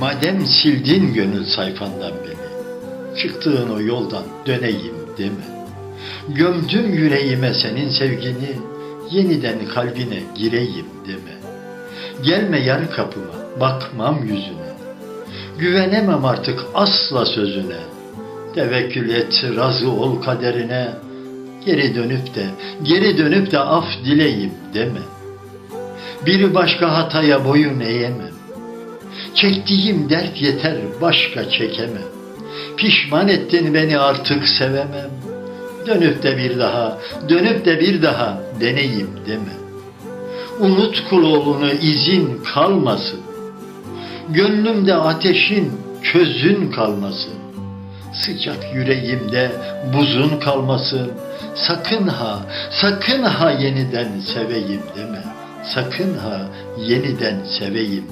Madem sildin gönül sayfandan beni, çıktığın o yoldan döneyim deme. Gömdüm yüreğime senin sevgini, yeniden kalbine gireyim deme. Gelme yar kapıma, bakmam yüzüne. Güvenemem artık asla sözüne. Tevekkül et, razı ol kaderine. Geri dönüp de, geri dönüp de af dileyim deme. Bir başka hataya boyun eğemem. Çektiğim dert yeter, başka çekemem. Pişman ettin beni artık sevemem. Dönüp de bir daha, dönüp de bir daha deneyim deme. Unut kuloğlunu izin kalmasın. Gönlümde ateşin, közün kalmasın. Sıcak yüreğimde buzun kalmasın. Sakın ha, sakın ha yeniden seveyim deme. Sakın ha yeniden seveyim